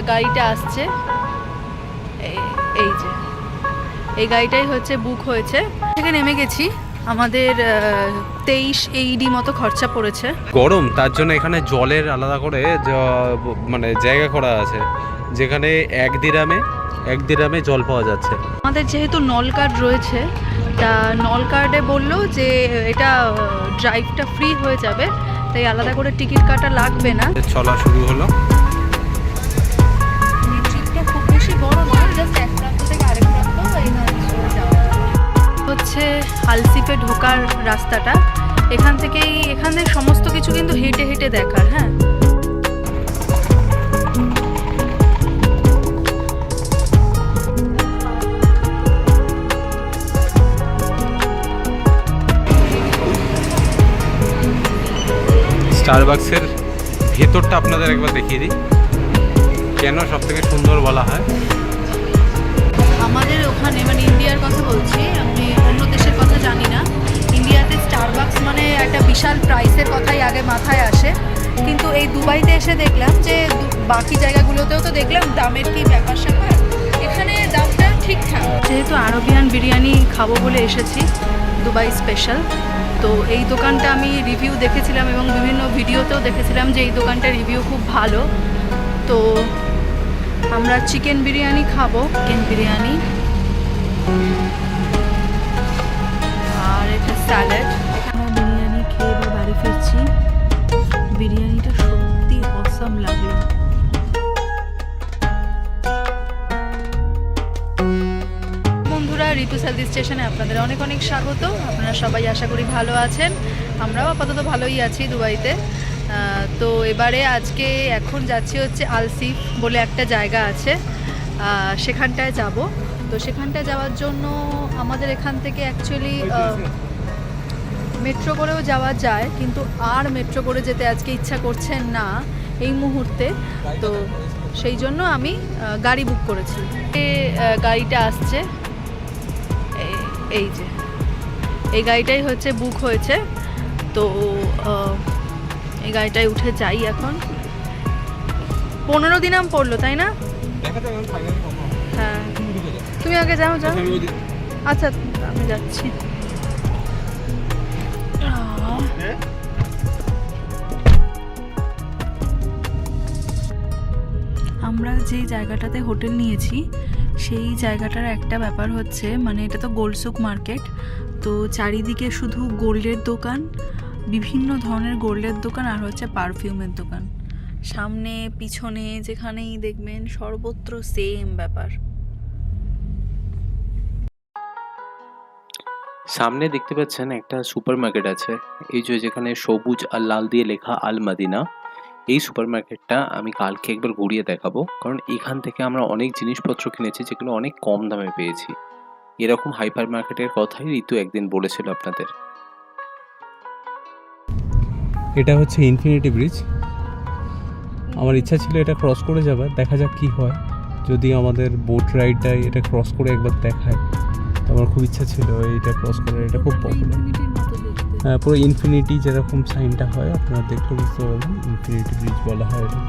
গাড়িটা আসছে। এই- যে। এই গাড়িটাই হচ্ছে বুক হয়েছে। থেকে নেমে গেছি। আমাদের তেইশ এইডি মতো খরচা পড়েছে। গরম তার জন্য এখানে জলের আলাদা করে মানে জায়গা করা আছে। যেখানে এক দিরামে এক দিরামে জল পাওয়া যাচ্ছে। আমাদের যেহেতু নল কার্ড রয়েছে তা নল কার্ডে বলল যে এটা ড্রাইভটা ফ্রি হয়ে যাবে। তাই আলাদা করে টিকিট কাটা লাগবে না। চলা শুরু হলো। বড় হচ্ছে আলসিপে ঢোকার রাস্তাটা। এখান থেকেই, এখানে সমস্ত কিছু কিন্তু হেঁটে হেঁটে দেখার হ্যাঁ। স্টারবাক্সের ভেতরটা আপনাদের একবার দেখিয়ে দিই। কেন সব থেকে সুন্দর বলা হয়? আমাদের ওখানে মানে ইন্ডিয়ার কথা বলছি, আমি অন্য দেশের কথা জানি না। ইন্ডিয়াতে স্টারবাক্স মানে একটা বিশাল প্রাইসের কথাই আগে মাথায় আসে। কিন্তু এই দুবাইতে এসে দেখলাম যে বাকি জায়গাগুলোতেও তো দেখলাম দামের কি ব্যাপার স্যাপার। এখানে দামটা ঠিকঠাক যেহেতু আরবিয়ান বিরিয়ানি খাব বলে এসেছি, দুবাই স্পেশাল তো এই দোকানটা আমি রিভিউ দেখেছিলাম এবং বিভিন্ন ভিডিওতেও দেখেছিলাম যে এই দোকানটার রিভিউ খুব ভালো। তো আমরা চিকেন বিরিয়ানি খাব। চিকেন বিরিয়ানি। আর একটা স্যালাড। বিরিয়ানি খেয়ে এবার বাড়ি ফিরছি। বিরিয়ানিটা সত্যি অসম লাগল। বন্ধুরা ঋতু সাদি স্টেশনে আপনাদের অনেক অনেক স্বাগত। আপনারা সবাই আশা করি ভালো আছেন। আমরাও আপাতত ভালোই আছি দুবাইতে। তো এবারে আজকে এখন যাচ্ছি হচ্ছে আলসিফ বলে একটা জায়গা আছে। সেখানটায় যাব। তো সেখানটায় যাওয়ার জন্য আমাদের এখান থেকে অ্যাকচুয়ালি মেট্রো করেও যাওয়া যায়, কিন্তু আর মেট্রো করে যেতে আজকে ইচ্ছা করছে না এই মুহূর্তে। তো সেই জন্য আমি গাড়ি বুক করেছি। গাড়িটা আসছে। এই- যে। এই গাড়িটাই হচ্ছে বুক হয়েছে। তো এই গাড়িটায় উঠে যাই এখন। পনেরো দিন দিনাম পড়ল তাই না? হ্যাঁ। তুমি আগে যাও যাও। আচ্ছা আমি যাচ্ছি। আমরা যে জায়গাটাতে হোটেল নিয়েছি সেই জায়গাটার একটা ব্যাপার হচ্ছে মানে এটা তো গোলসুক মার্কেট তো চারিদিকে শুধু গোল্ডের দোকান বিভিন্ন ধরনের গোল্ডের দোকান আর হচ্ছে পারফিউমের দোকান। সামনে, পিছনে, যেখানেই দেখবেন সর্বত্র সেম ব্যাপার। সামনে দেখতে পাচ্ছেন একটা সুপারমার্কেট আছে। এই যে যেখানে সবুজ আর লাল দিয়ে লেখা আল মাদিনা এই সুপারমার্কেটটা আমি কালকে একবার ঘুরিয়ে দেখাবো। কারণ এখান থেকে আমরা অনেক জিনিসপত্র কিনেছি যেগুলো অনেক কম দামে পেয়েছি। এরকম হাইপার মার্কেটের কথাই ঋতু একদিন বলেছিল আপনাদের। এটা হচ্ছে ইনফিনিটি ব্রিজ আমার ইচ্ছা ছিল এটা ক্রস করে যাবার দেখা যাক কি হয়। যদি আমাদের বোট রাইডটাই এটা ক্রস করে একবার দেখায়, তো আমার খুব ইচ্ছা ছিল এইটা ক্রস করার, এটা খুব পপুলার হ্যাঁ পুরো ইনফিনিটি যেরকম সাইনটা হয়, আপনারা দেখলে বুঝতে পারবেন ইনফিনিটি ব্রিজ বলা হয় এটা।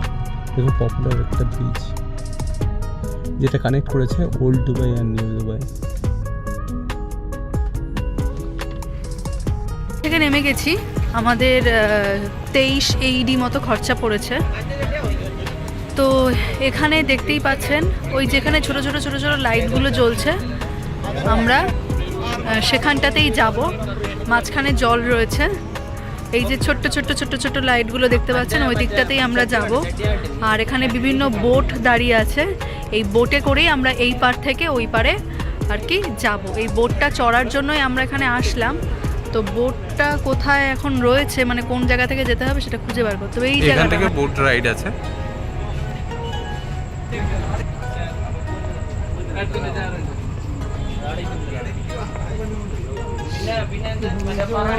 খুব পপুলার একটা ব্রিজ যেটা কানেক্ট করেছে ওল্ড দুবাই আর নিউ দুবাই থেকে নেমে গেছি। আমাদের তেইশ এইডি মতো খরচা পড়েছে। তো এখানে দেখতেই পাচ্ছেন, ওই যেখানে ছোট ছোট ছোট ছোট লাইটগুলো জ্বলছে, আমরা সেখানটাতেই যাব। মাঝখানে জল রয়েছে। এই যে ছোট্ট ছোট্ট ছোট্ট ছোট্ট লাইটগুলো দেখতে পাচ্ছেন, ওই দিকটাতেই আমরা যাব। আর এখানে বিভিন্ন বোট দাঁড়িয়ে আছে। এই বোটে করেই আমরা এই পার থেকে ওই পারে আর কি যাব। এই বোটটা চড়ার জন্যই আমরা এখানে আসলাম। তো বোটটা কোথায় এখন রয়েছে মানে কোন জায়গা থেকে যেতে হবে সেটা খুঁজে বার করতে হবে। এই জায়গাটা থেকে বোট রাইড আছে।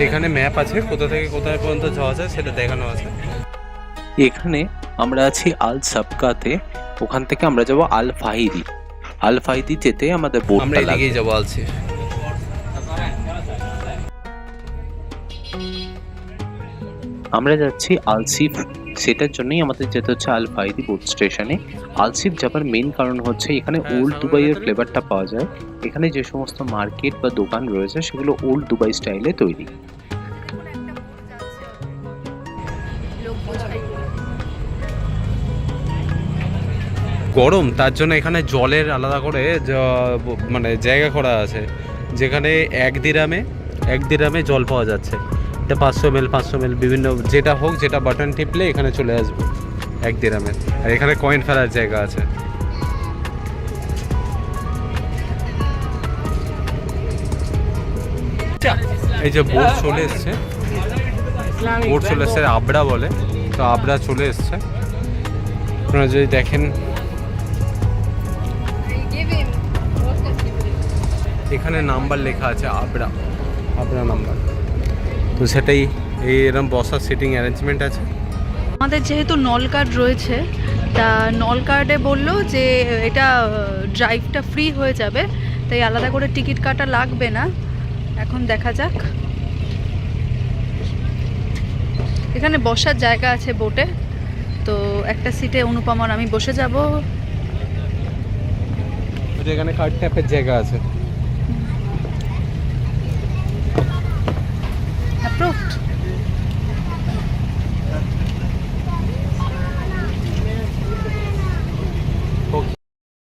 এখানে ম্যাপ আছে কোথা থেকে কোথায় পর্যন্ত যাওয়া যায় সেটা দেখানো আছে। এখানে আমরা আছি আল সাবকাতে ওখান থেকে আমরা যাব আল ফাহিদি। আল ফাহিদি যেতে আমাদের আমরা বোটটা লাগবে। এদিকেই যাব আলছি আমরা যাচ্ছি আলসিফ সেটার জন্যই আমাদের যেতে হচ্ছে আল ফাইদি বোট স্টেশনে আলসিপ যাবার মেন কারণ হচ্ছে এখানে ওল্ড দুবাইয়ের ফ্লেভারটা পাওয়া যায়। এখানে যে সমস্ত মার্কেট বা দোকান রয়েছে সেগুলো ওল্ড দুবাই স্টাইলে তৈরি। গরম তার জন্য এখানে জলের আলাদা করে মানে জায়গা করা আছে। যেখানে এক দিরামে এক দিরামে জল পাওয়া যাচ্ছে। এটা পাঁচশো এল পাঁচশো এল বিভিন্ন যেটা হোক, যেটা বাটন টিপলে এখানে চলে আসবে এক দিরামে আর এখানে কয়েন ফেলার জায়গা আছে। এই যে বোট চলে এসছে। বোট চলে এসছে, আবড়া বলে। তো আবড়া চলে এসছে। আপনারা যদি দেখেন। এখানে নাম্বার লেখা আছে আবড়া। আবড়া নাম্বার তো সেটাই এই এরকম বসার সিটিং অ্যারেঞ্জমেন্ট আছে। আমাদের যেহেতু নল কার্ড রয়েছে তা নল কার্ডে বলল যে এটা ড্রাইভটা ফ্রি হয়ে যাবে তাই আলাদা করে টিকিট কাটা লাগবে না। এখন দেখা যাক। এখানে বসার জায়গা আছে বোটে তো একটা সিটে অনুপমার আমি বসে যাব। এখানে কার্ড ট্যাপের জায়গা আছে। অ্যাপ্রুভড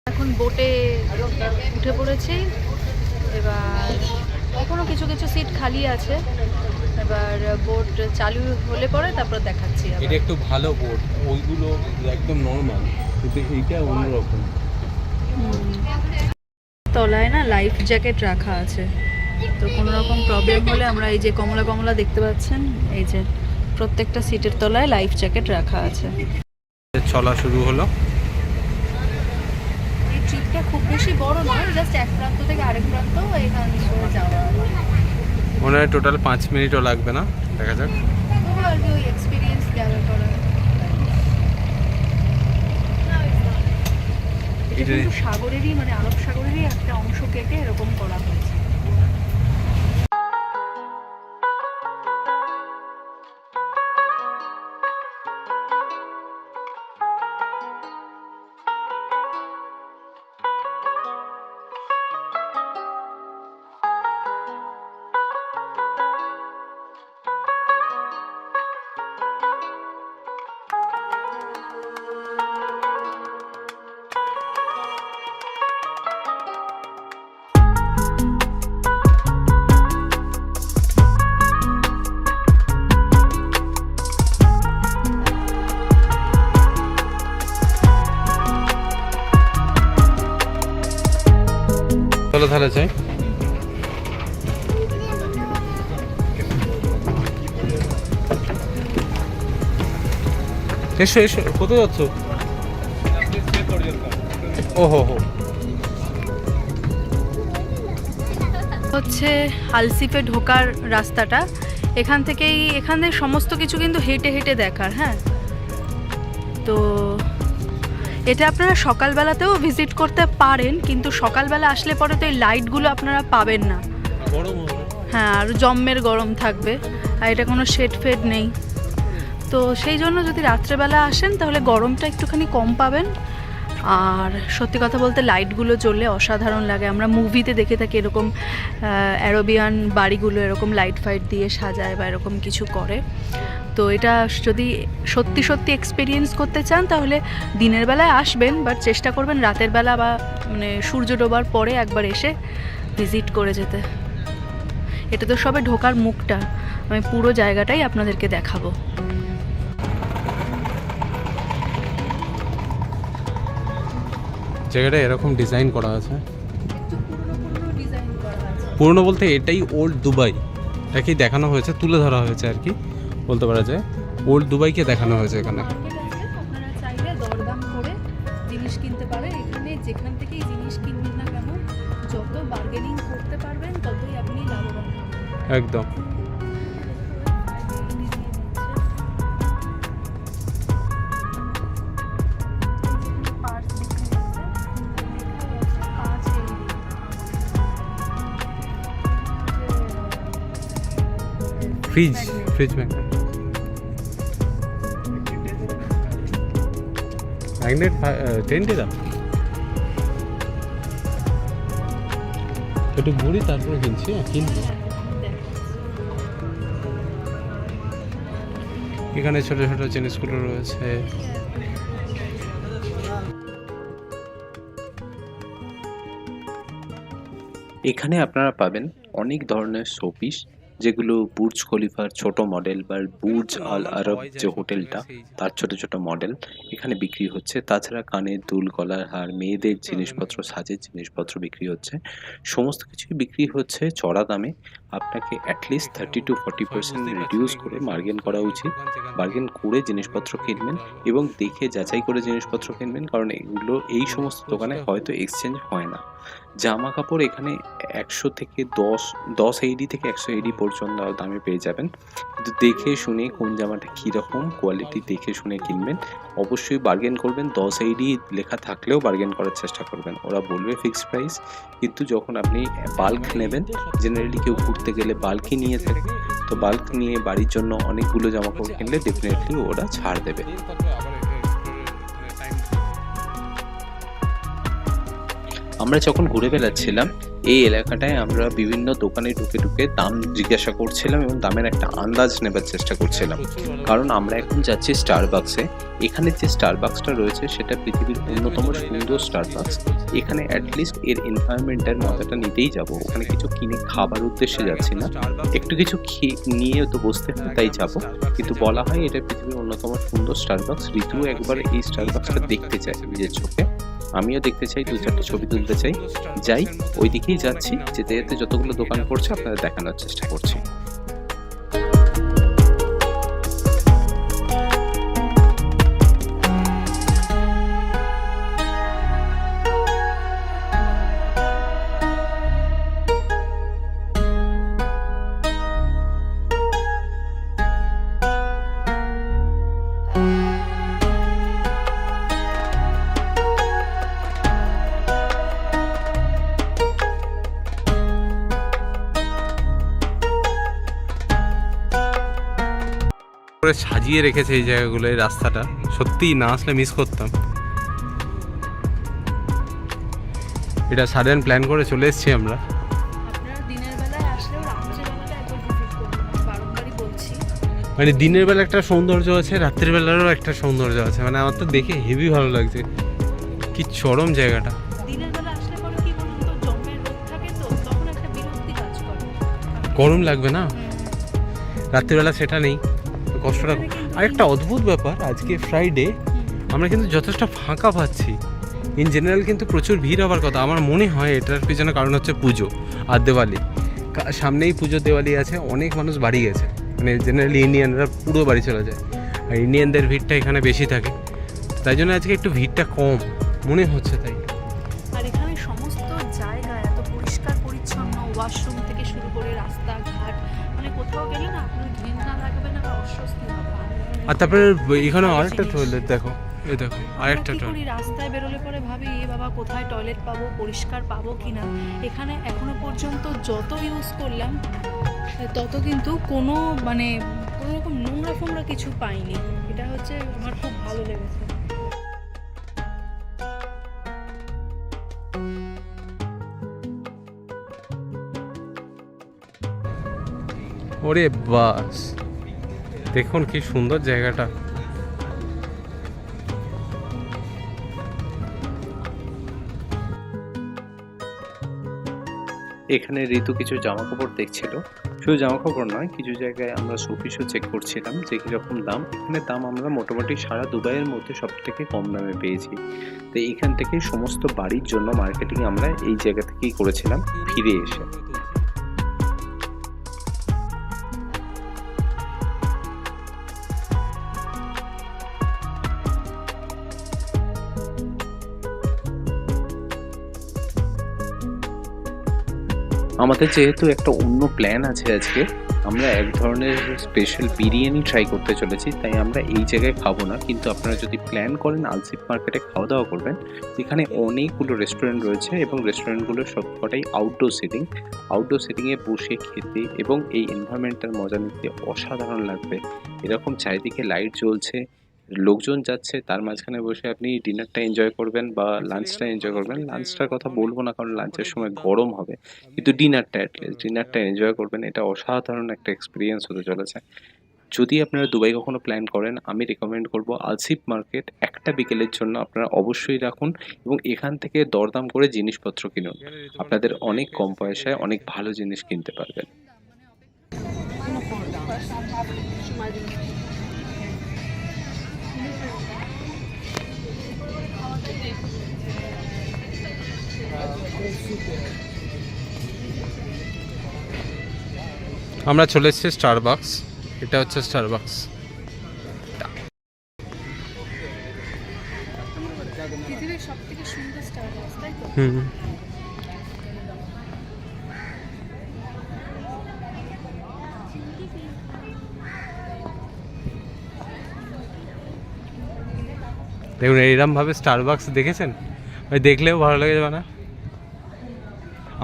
এখন বোটে উঠে পড়েছি। এবার এখনও কিছু কিছু সিট খালি আছে। এবার বোট চালু হলে পরে তারপর দেখাচ্ছি এটা একটু ভালো বোর্ড ওইগুলো একদম নর্মাল কিন্তু এইটা অন্যরকম। তলায় না লাইফ জ্যাকেট রাখা আছে। তো কোনো রকম প্রবলেম হলে আমরা এই যে কমলা কমলা দেখতে পাচ্ছেন এই যে প্রত্যেকটা সিটের তলায় লাইফ জ্যাকেট রাখা আছে। চলা শুরু হলো। এই ট্রিপটা খুব বেশি বড় নয় জাস্ট এক প্রান্ত থেকে আরেক প্রান্ত এখান থেকে যাওয়া। মনে হয় টোটাল পাঁচ মিনিটও লাগবে না দেখা যাক। আর কি ওই এক্সপিরিয়েন্স গ্যাদার করা। সাগরেরই মানে আরব সাগরেরই একটা অংশ কেটে এরকম করা হয়েছে। তাহলে চাই এসো এসো, কোথায় যাচ্ছ? ও হো। হো হচ্ছে আলসিপে ঢোকার রাস্তাটা। এখান থেকেই, এখানে সমস্ত কিছু কিন্তু হেঁটে হেঁটে দেখার হ্যাঁ? তো এটা আপনারা সকালবেলাতেও ভিজিট করতে পারেন কিন্তু সকালবেলা আসলে পরে তো এই লাইটগুলো আপনারা পাবেন না। হ্যাঁ আর জম্মের গরম থাকবে আর এটা কোনো শেড ফেড নেই। তো সেই জন্য যদি রাত্রেবেলা আসেন তাহলে গরমটা একটুখানি কম পাবেন। আর সত্যি কথা বলতে লাইটগুলো জ্বললে অসাধারণ লাগে। আমরা মুভিতে দেখে থাকি এরকম অ্যারোবিয়ান বাড়িগুলো এরকম লাইট ফাইট দিয়ে সাজায় বা এরকম কিছু করে। তো এটা যদি সত্যি সত্যি এক্সপিরিয়েন্স করতে চান তাহলে দিনের বেলায় আসবেন বাট চেষ্টা করবেন রাতের বেলা বা মানে সূর্য ডোবার পরে একবার এসে ভিজিট করে যেতে। এটা তো সবে ঢোকার মুখটা। আমি পুরো জায়গাটাই আপনাদেরকে দেখাবো। জায়গাটা এরকম ডিজাইন করা আছে? পুরনো বলতে এটাই ওল্ড দুবাই এটাকেই দেখানো হয়েছে? তুলে ধরা হয়েছে আর কি। বলতে পারা যায় ওল্ড দুবাইকে দেখানো হয়েছে এখানে। আপনারা চাইলে দরদাম করে জিনিস কিনতে পারেন। এখানে যেখান থেকেই জিনিস কিনবেন না কেন যত বার্গেনিং করতে পারবেন ততই আপনি লাভবান একদম। ফ্রিজ ফ্রিজ ম্যাগনেট ম্যাগনেট টেন্টে দাও একটু ঘুরি তারপরে কিনছি হ্যাঁ কিনবো। এখানে ছোট ছোট জিনিসগুলো রয়েছে। এখানে আপনারা পাবেন অনেক ধরনের শোপিস যেগুলো বুর্জ খলিফার ছোট মডেল বা বুর্জ আল আরব যে হোটেলটা তার ছোট ছোট মডেল এখানে বিক্রি হচ্ছে। তাছাড়া কানের দুল গলার হার মেয়েদের জিনিসপত্র সাজের জিনিসপত্র বিক্রি হচ্ছে। সমস্ত কিছুই বিক্রি হচ্ছে চড়া দামে। আপনাকে at least thirty to forty percent reduce করে বার্গেন করা উচিত। বার্গেন করে জিনিসপত্র কিনবেন এবং দেখে যাচাই করে জিনিসপত্র কিনবেন কারণ এগুলো এই সমস্ত দোকানে হয়তো এক্সচেঞ্জ হয় না। জামা কাপড় এখানে একশো থেকে দশ দশ এইডি থেকে একশো এইডি পর্যন্ত দামে পেয়ে যাবেন। কিন্তু দেখে শুনে কোন জামাটা কীরকম কোয়ালিটি দেখে শুনে কিনবেন। অবশ্যই বার্গেন করবেন দশ এইডি লেখা থাকলেও বার্গেন করার চেষ্টা করবেন। ওরা বলবে ফিক্সড প্রাইস কিন্তু যখন আপনি বাল্ক নেবেন জেনারেলি কেউ ঘুরতে গেলে বাল্কি নিয়ে থাকে। তো বাল্ক নিয়ে বাড়ির জন্য অনেকগুলো জামা কাপড় কিনলে ডেফিনেটলি ওরা ছাড় দেবে। আমরা যখন ঘুরে বেড়াচ্ছিলাম এই এলাকাটায় আমরা বিভিন্ন দোকানে ঢুকে ঢুকে দাম জিজ্ঞাসা করছিলাম এবং দামের একটা আন্দাজ নেবার চেষ্টা করছিলাম। কারণ আমরা এখন যাচ্ছি স্টারবাক্সে এখানে যে স্টারবাক্সটা রয়েছে, সেটা পৃথিবীর অন্যতম সুন্দর স্টারবাক্স এখানে অ্যাটলিস্ট এর এনভায়রনমেন্টের মজাটা নিতেই যাব। ওখানে কিছু কিনে খাবার উদ্দেশ্যে যাচ্ছি না। একটু কিছু নিয়ে তো বসতে তাই যাব। কিন্তু বলা হয় এটা পৃথিবীর অন্যতম সুন্দর স্টারবাক্স ঋতু একবার এই স্টারবাক্সটা দেখতে চাই নিজের চোখে। আমিও দেখতে চাই, দু চারটে ছবি তুলতে চাই। যাই ওই দিকেই যাচ্ছি। যেতে যেতে যতগুলো দোকান পড়ছে, আপনাদের দেখানোর চেষ্টা করছি। করে সাজিয়ে রেখেছে এই জায়গাগুলো এই রাস্তাটা। সত্যিই না আসলে মিস করতাম। এটা সাডেন প্ল্যান করে চলে এসেছি আমরা। মানে দিনের বেলা একটা সৌন্দর্য আছে রাত্রের বেলারও একটা সৌন্দর্য আছে। মানে আমার তো দেখে হেভি ভালো লাগছে। কি চরম জায়গাটা। গরম লাগবে না? রাত্রিবেলা সেটা নেই। কষ্টটা আর একটা অদ্ভুত ব্যাপার, আজকে ফ্রাইডে আমরা কিন্তু যথেষ্ট ফাঁকা পাচ্ছি। ইন জেনারেল কিন্তু প্রচুর ভিড় হওয়ার কথা। আমার মনে হয় এটার পিছনে কারণ হচ্ছে পুজো আর দেওয়ালি। সামনেই পুজো, দেওয়ালি আছে, অনেক মানুষ বাড়ি গেছে। মানে জেনারেলি ইন্ডিয়ানরা পুরো বাড়ি চলে যায়। আর ইন্ডিয়ানদের ভিড়টা এখানে বেশি থাকে। তাই জন্য আজকে একটু ভিড়টা কম। মনে হচ্ছে তাই। আর তারপরে এখানে আরেকটা টয়লেট দেখো। এই দেখো আরেকটা টয়লেট রাস্তায় বেরোলে পরে ভাবি এ বাবা কোথায় টয়লেট পাবো? পরিষ্কার পাবো কিনা এখানে এখনও পর্যন্ত যত ইউজ করলাম তত কিন্তু কোনো মানে কোনো রকম নোংরা ফোংরা কিছু পাইনি। এটা হচ্ছে আমার খুব ভালো লেগেছে। ওরে বাস। দেখুন কি সুন্দর জায়গাটা। এখানে ঋতু কিছু জামা কাপড় দেখছিল। শুধু জামা কাপড় নয়, কিছু জায়গায় আমরা শোপিসও চেক করছিলাম যে কীরকম দাম। এখানে দাম আমরা মোটামুটি সারা দুবাইয়ের মধ্যে সব থেকে কম দামে পেয়েছি। তো এখান থেকে সমস্ত বাড়ির জন্য মার্কেটিং আমরা এই জায়গা থেকেই করেছিলাম, ফিরে এসে। আমাদের যেহেতু একটা অন্য প্ল্যান আছে আজকে, আমরা এক ধরনের স্পেশাল বিরিয়ানি ট্রাই করতে চলেছি, তাই আমরা এই জায়গায় খাব না। কিন্তু আপনারা যদি প্ল্যান করেন আলসিফ মার্কেটে খাওয়া দাওয়া করবেন এখানে অনেকগুলো রেস্টুরেন্ট রয়েছে এবং রেস্টুরেন্টগুলো সবকটাই আউটডোর সিটিং আউটডোর সিটিংয়ে বসে খেতে এবং এই এনভায়রনমেন্টটার মজা নিতে অসাধারণ লাগবে। এরকম চারিদিকে লাইট জ্বলছে লোকজন যাচ্ছে তার মাঝখানে বসে আপনি ডিনারটা এনজয় করবেন বা লাঞ্চটা এনজয় করবেন লাঞ্চটার কথা বলব না কারণ লাঞ্চের সময় গরম হবে কিন্তু ডিনারটা অ্যাটলিস্ট ডিনারটা এনজয় করবেন এটা অসাধারণ একটা এক্সপিরিয়েন্স হতে চলেছে যদি আপনারা দুবাই কখনো প্ল্যান করেন আমি রেকমেন্ড করব আলসিপ মার্কেট একটা বিকেলের জন্য আপনারা অবশ্যই রাখুন এবং এখান থেকে দরদাম করে জিনিসপত্র কিনুন আপনাদের অনেক কম পয়সায় অনেক ভালো জিনিস কিনতে পারবেন আমরা চলে এসেছি স্টারবাক্স এটা হচ্ছে তাই তো? হুম। দেখুন এইরকমভাবে স্টারবাক্স দেখেছেন? ওই দেখলেও ভালো লেগে যাবে না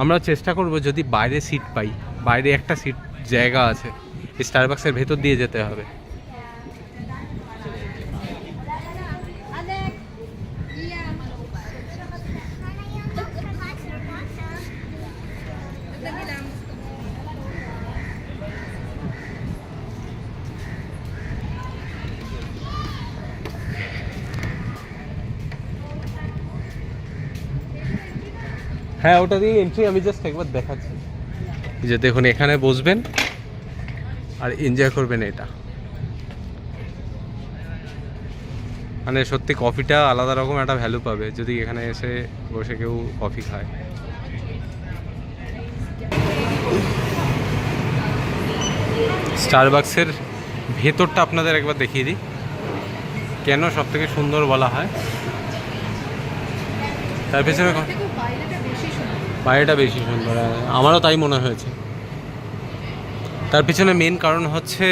আমরা চেষ্টা করব যদি বাইরে সিট পাই, বাইরে একটা সিট জায়গা আছে স্টারবাক্সের ভেতর দিয়ে যেতে হবে। হ্যাঁ ওটা দিয়ে এন্ট্রি আমি জাস্ট একবার দেখাচ্ছি। যে দেখুন এখানে বসবেন আর এনজয় করবেন এটা। মানে সত্যি কফিটা আলাদা রকম একটা ভ্যালু পাবে যদি এখানে এসে বসে কেউ কফি খায়। স্টারবাক্সের ভেতরটা আপনাদের একবার দেখিয়ে দিই। কেন সব থেকে সুন্দর বলা হয়? তার পেছনে বাইরেটা বেশি সুন্দর আমারও তাই মনে হয়েছে। তার পিছনে মেন কারণ হচ্ছে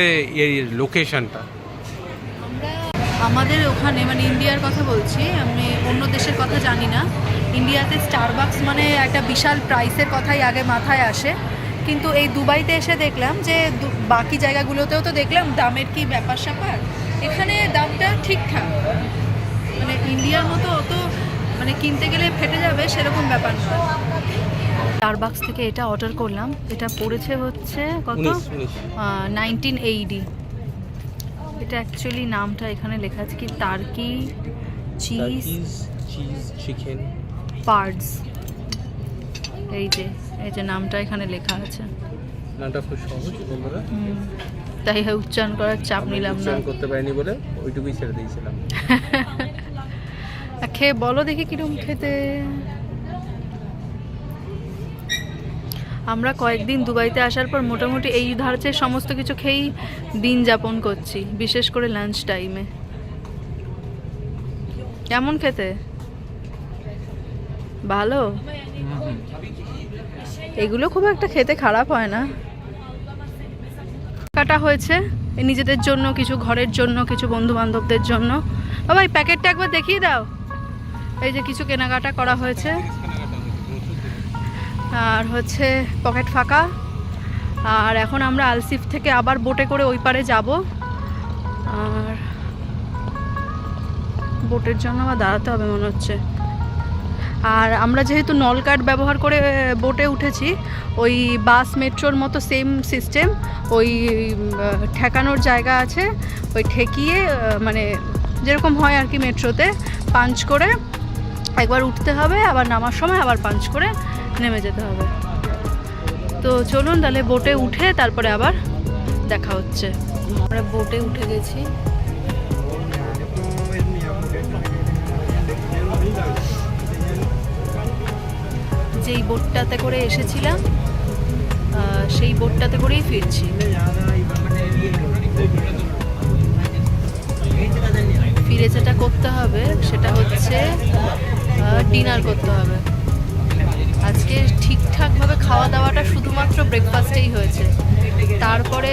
এই লোকেশনটা আমাদের ওখানে মানে ইন্ডিয়ার কথা বলছি, আমি অন্য দেশের কথা জানি না। ইন্ডিয়াতে স্টারবাক্স মানে একটা বিশাল প্রাইসের কথাই আগে মাথায় আসে। কিন্তু এই দুবাইতে এসে দেখলাম যে বাকি জায়গাগুলোতেও তো দেখলাম দামের কি ব্যাপার স্যাপার এখানে দামটা ঠিকঠাক। মানে ইন্ডিয়ার মতো অত মানে কিনতে গেলে ফেটে যাবে সেরকম ব্যাপার নয়। স্টারবাক্স থেকে এটা অর্ডার করলাম। এটা পড়েছে হচ্ছে কত? নাইনটিন এইডি এটা অ্যাকচুয়ালি নামটা এখানে লেখা আছে কি? টার্কি চিজ চিজ চিকেন পার্ডস এই যে এই যে নামটা এখানে লেখা আছে। নামটা খুব সহজ বন্ধুরা। তাই উচ্চারণ করার চাপ নিলাম না। উচ্চারণ করতে পারিনি বলে ওইটুকুই ছেড়ে দিয়েছিলাম। খেয়ে বলো দেখি কিরম খেতে। আমরা কয়েকদিন দুবাইতে আসার পর মোটামুটি এই ধারচের সমস্ত কিছু খেয়েই দিন যাপন করছি, বিশেষ করে লাঞ্চ টাইমে কেমন খেতে? ভালো? এগুলো খুব একটা খেতে খারাপ হয় না। কাটা হয়েছে নিজেদের জন্য, কিছু ঘরের জন্য, কিছু বন্ধু বান্ধবদের জন্য। বাবা, এই প্যাকেটটা একবার দেখিয়ে দাও। এই যে কিছু কেনাকাটা করা হয়েছে। আর হচ্ছে পকেট ফাঁকা। আর এখন আমরা আলসিফ থেকে আবার বোটে করে ওই পারে যাব। আর বোটের জন্য আবার দাঁড়াতে হবে মনে হচ্ছে। আর আমরা যেহেতু নল কার্ড ব্যবহার করে বোটে উঠেছি, ওই বাস, মেট্রোর মতো সেম সিস্টেম, ওই ঠেকানোর জায়গা আছে, ওই ঠেকিয়ে মানে যেরকম হয় আর কি মেট্রোতে, পাঞ্চ করে একবার উঠতে হবে, আবার নামার সময় আবার পাঞ্চ করে নেমে যেতে হবে। তো চলুন তাহলে বোটে উঠে তারপরে আবার দেখা হচ্ছে। আমরা বোটে উঠে গেছি। যেই বোটটাতে করে এসেছিলাম সেই বোটটাতে করেই ফিরছি। ফিরে যেটা করতে হবে সেটা হচ্ছে ডিনার করতে হবে। আজকে ঠিকঠাকভাবে খাওয়া দাওয়াটা শুধুমাত্র ব্রেকফাস্টেই হয়েছে। তারপরে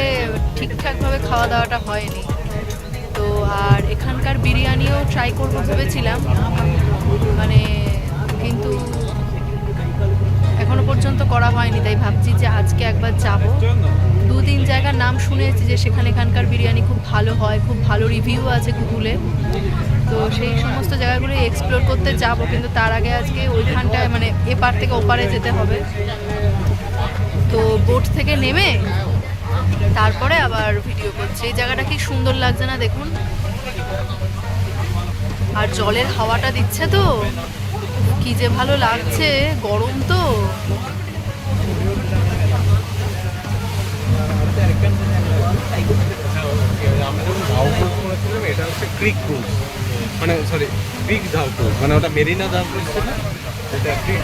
ঠিকঠাকভাবে খাওয়া দাওয়াটা হয়নি। তো আর এখানকার বিরিয়ানিও ট্রাই করব ভেবেছিলাম। মানে কিন্তু এখনও পর্যন্ত করা হয়নি, তাই ভাবছি যে আজকে একবার যাব। দু তিন জায়গার নাম শুনেছি যে সেখানে এখানকার বিরিয়ানি খুব ভালো হয়, খুব ভালো রিভিউ আছে গুগলে তো সেই সমস্ত জায়গাগুলো এক্সপ্লোর করতে যাব, কিন্তু তার আগে আজকে ওইখানটায় মানে এপার থেকে ওপারে যেতে হবে। তো বোট থেকে নেমে তারপরে আবার ভিডিও করছি। এই জায়গাটা কি সুন্দর লাগছে না দেখুন? আর জলের হাওয়াটা দিচ্ছে তো? কি যে ভালো লাগছে, গরম তো আমরা যখন ধাউ ক্রুজ করেছিলাম এটা হচ্ছে ক্রিক ক্রুজ। মানে সরি ক্রিক ক্রুজ। মানে ওটা মেরিনা ক্রুজ ছিল এটা ক্রিক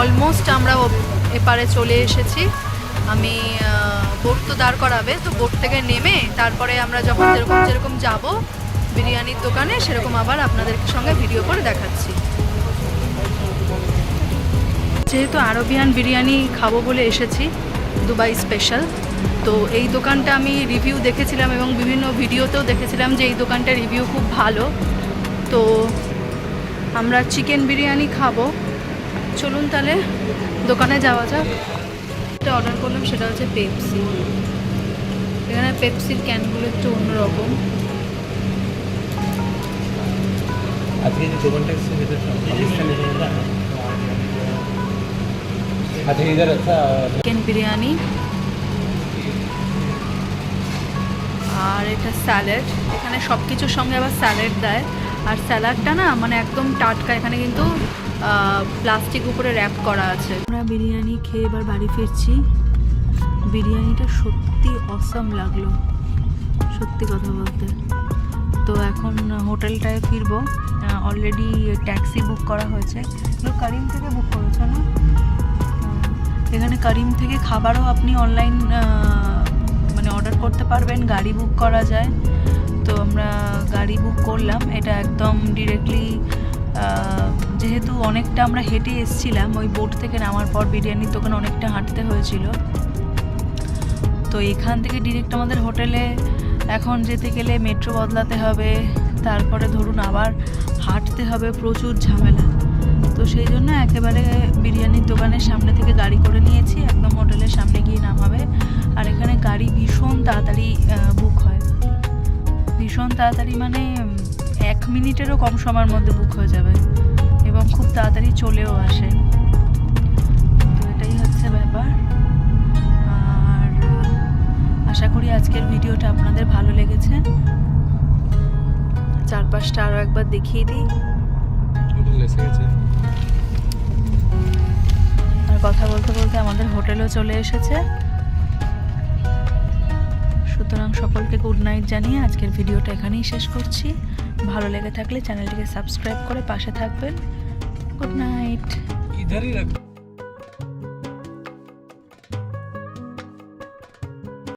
অলমোস্ট আমরা এপারে চলে এসেছি। আমি বোট তো দাঁড় করাবে, তো বোট থেকে নেমে তারপরে আমরা যখন যেরকম যেরকম যাব, বিরিয়ানির দোকানে সেরকম আবার আপনাদের সঙ্গে ভিডিও করে দেখাচ্ছি। যেহেতু আরবিয়ান বিরিয়ানি খাব বলে এসেছি, দুবাই স্পেশাল তো এই দোকানটা আমি রিভিউ দেখেছিলাম এবং বিভিন্ন ভিডিওতেও দেখেছিলাম যে এই দোকানটা রিভিউ খুব ভালো। তো আমরা চিকেন বিরিয়ানি খাব। চলুন তাহলে দোকানে যাওয়া যাক। একটা অর্ডার করলাম সেটা হচ্ছে পেপসি এখানে পেপসির ক্যানগুলো একটু অন্যরকম। আজকে যে দোকানটা। চিকেন বিরিয়ানি আর এটা স্যালাড এখানে সব কিছুর সঙ্গে আবার স্যালাড দেয়। আর স্যালাডটা না মানে একদম টাটকা, এখানে কিন্তু প্লাস্টিক উপরে র্যাপ করা আছে। আমরা বিরিয়ানি খেয়ে এবার বাড়ি ফিরছি। বিরিয়ানিটা সত্যি অসম লাগল। সত্যি কথা বলতে। তো এখন হোটেলটায় ফিরবো। অলরেডি ট্যাক্সি বুক করা হয়েছে। করিম থেকে বুক করেছ না? এখানে করিম থেকে খাবারও আপনি অনলাইন মানে অর্ডার করতে পারবেন, গাড়ি বুক করা যায়। তো আমরা গাড়ি বুক করলাম। এটা একদম ডিরেক্টলি যেহেতু অনেকটা আমরা হেঁটে এসছিলাম, ওই বোট থেকে নামার পর বিরিয়ানির দোকানে অনেকটা হাঁটতে হয়েছিল। তো এখান থেকে ডিরেক্ট আমাদের হোটেলে এখন যেতে গেলে মেট্রো বদলাতে হবে। তারপরে ধরুন আবার হাঁটতে হবে, প্রচুর ঝামেলা। তো সেই জন্য একেবারে বিরিয়ানির দোকানের সামনে থেকে গাড়ি করে নিয়েছি, একদম হোটেলের সামনে গিয়ে নামাবে। আর এখানে গাড়ি ভীষণ তাড়াতাড়ি বুক হয়। ভীষণ তাড়াতাড়ি মানে এক মিনিটেরও কম সময়ের মধ্যে বুক হয়ে যাবে এবং খুব তাড়াতাড়ি চলেও আসে। তো এটাই হচ্ছে ব্যাপার। আর আশা করি আজকের ভিডিওটা আপনাদের ভালো লেগেছে। চারপাশটা আরও একবার দেখিয়ে দিই। এসে গেছে। আর কথা বলতে বলতে আমাদের হোটেলও চলে এসেছে। সুতরাং সকলকে গুড নাইট জানিয়ে আজকের ভিডিওটা এখানেই শেষ করছি। ভালো লেগে থাকলে চ্যানেলটিকে সাবস্ক্রাইব করে পাশে থাকবেন। গুড নাইট ইধারই রাখ